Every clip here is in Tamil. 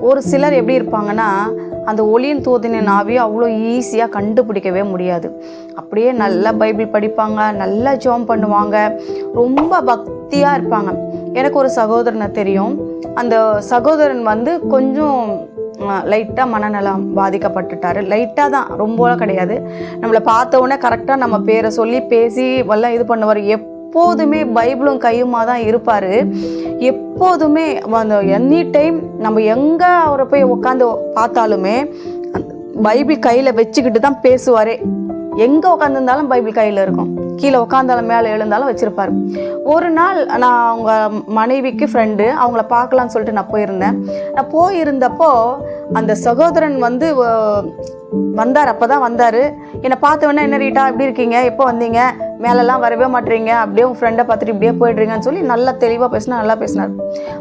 ஒரு சிலர் எப்படி இருப்பாங்கன்னா அந்த ஒளியின் தோதின நாவியை அவ்வளோ ஈஸியாக கண்டுபிடிக்கவே முடியாது. அப்படியே நல்லா பைபிள் படிப்பாங்க நல்லா ஜோம் பண்ணுவாங்க ரொம்ப பக்தியாக இருப்பாங்க. எனக்கு ஒரு சகோதரனை தெரியும். அந்த சகோதரன் வந்து கொஞ்சம் லைட்டாக மனநலம் பாதிக்கப்பட்டுட்டாரு. லைட்டாக தான் ரொம்பலாம் கிடையாது. நம்மளை பார்த்த உடனே கரெக்டாக நம்ம பேரை சொல்லி பேசி எல்லாம் இது பண்ணுவார். எப்போதுமே பைபிளும் கையுமாக தான் இருப்பார். எப்போதுமே அந்த எனி டைம் நம்ம எங்கே அவரை போய் உட்காந்து பார்த்தாலுமே பைபிள் கையில் வச்சுக்கிட்டு தான் பேசுவாரே. எங்கே உட்காந்துருந்தாலும் பைபிள் கையில் இருக்கும். கீழே உட்காந்தாலும் மேலே எழுந்தாலும் வச்சுருப்பார். ஒரு நாள் நான் அவங்க மனைவிக்கு ஃப்ரெண்டு அவங்கள பார்க்கலான்னு சொல்லிட்டு நான் போயிருந்தேன். நான் போயிருந்தப்போ அந்த சகோதரன் வந்து வந்தார். அப்போ தான் வந்தார். என்னை பார்த்த உடனே என்ன ரீட்டா? எப்படி இருக்கீங்க? எப்போ வந்தீங்க? மேலெல்லாம் வரவே மாட்டீங்க அப்படியே உங்கள் ஃப்ரெண்டை பார்த்துட்டு இப்படியே போயிடுறீங்கன்னு சொல்லி நல்லா தெளிவாக பேசினா நல்லா பேசினார்.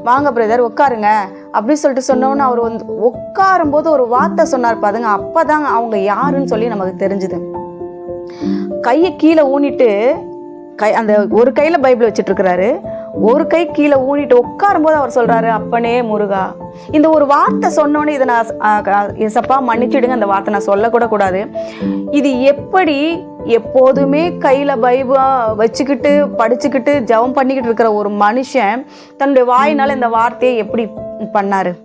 வாங்க பிரதர் உட்காருங்க. அப்படின்னு சொல்லிட்டு சொன்னோன்னே அவர் வந்து உட்காரும்போது ஒரு வார்த்தை சொன்னார் பாருங்க. அப்போ தாங்க அவங்க யாருன்னு சொல்லி நமக்கு தெரிஞ்சுது. கையை கீழே ஊனிட்டு கை அந்த ஒரு கையில் பைபிள் வச்சுட்ருக்கிறாரு. ஒரு கை கீழே ஊனிட்டு உட்காரும்போது அவர் சொல்கிறாரு அப்பனே முருகா. இந்த ஒரு வார்த்தை சொன்னோன்னே இதை நான் எசப்பா மன்னிச்சிடுங்க. அந்த வார்த்தை நான் சொல்லக்கூட கூடாது. இது எப்படி எப்போதுமே கையில் பைபிளா வச்சுக்கிட்டு படிச்சுக்கிட்டு ஜெபம் பண்ணிக்கிட்டு இருக்கிற ஒரு மனுஷன் தன்னுடைய வாயினால் இந்த வார்த்தையை எப்படி பண்ணார்?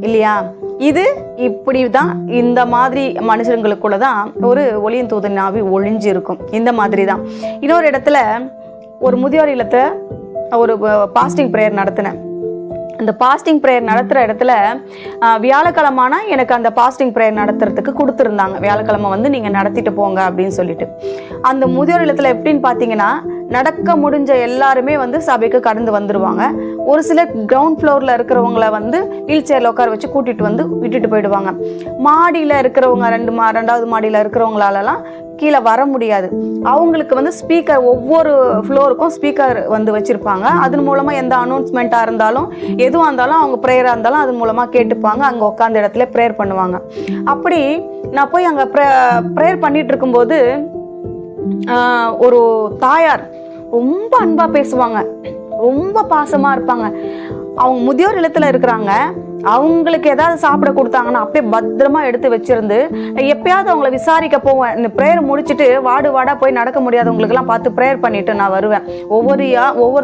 இல்லையா? இது இப்படி தான் இந்த மாதிரி மனுஷங்களுக்குள்ள தான் ஒரு ஒளியின் தூதன் நாவி ஒழிஞ்சு இருக்கும் இந்த மாதிரி தான் இன்னொரு இடத்துல ஒரு முதியோர் இல்லத்தை ஒரு பாஸ்டிங் ப்ரேயர் நடத்தினேன். அந்த பாஸ்டிங் ப்ரேயர் நடத்துகிற இடத்துல வியாழக்கிழமானா எனக்கு அந்த பாஸ்டிங் ப்ரேயர் நடத்துறதுக்கு கொடுத்துருந்தாங்க. வியாழக்கிழமை வந்து நீங்கள் நடத்திட்டு போங்க அப்படின்னு சொல்லிட்டு. அந்த முதியோர் இல்லத்தில் எப்படின்னு பார்த்தீங்கன்னா நடக்க முடிஞ்ச எல்லாருமே வந்து சபைக்கு கடந்து வந்துடுவாங்க ஒரு சிலர் கிரவுண்ட் ஃப்ளோரில் இருக்கிறவங்கள வந்து வீல் சேரில் உட்கார வச்சு கூட்டிகிட்டு வந்து விட்டுட்டு போயிடுவாங்க. மாடியில் இருக்கிறவங்க ரெண்டு மா ரெண்டாவது மாடியில் இருக்கிறவங்களாலலாம் கீழே வர முடியாது. அவங்களுக்கு வந்து ஸ்பீக்கர் ஒவ்வொரு ஃப்ளோருக்கும் ஸ்பீக்கர் வந்து வச்சுருப்பாங்க. அதன் மூலமாக எந்த அனௌன்ஸ்மெண்ட்டாக இருந்தாலும் எதுவாக இருந்தாலும் அவங்க ப்ரேயராக இருந்தாலும் அது மூலமாக கேட்டுப்பாங்க. அங்கே உட்காந்த இடத்துல ப்ரேயர் பண்ணுவாங்க. அப்படி நான் போய் அங்கே ப்ரே ப்ரேயர் பண்ணிட்டு இருக்கும்போது ஒரு தாயார் ரொம்ப அன்பாக பேசுவாங்க. ரொம்ப பாசமாக இருப்பாங்க. அவங்க முதியோர் இல்லத்தில் இருக்கிறாங்க. அவங்களுக்கு ஏதாவது சாப்பிட கொடுத்தாங்கன்னா அப்படியே பத்திரமா எடுத்து வச்சிருந்து எப்பயாவது அவங்கள விசாரிக்க போவேன். இந்த ப்ரேயர் முடிச்சுட்டு வாடு வாடா போய் நடக்க முடியாதவங்களுக்கெல்லாம் பார்த்து ப்ரேயர் பண்ணிட்டு நான் வருவேன். ஒவ்வொரு யா- ஒவ்வொரு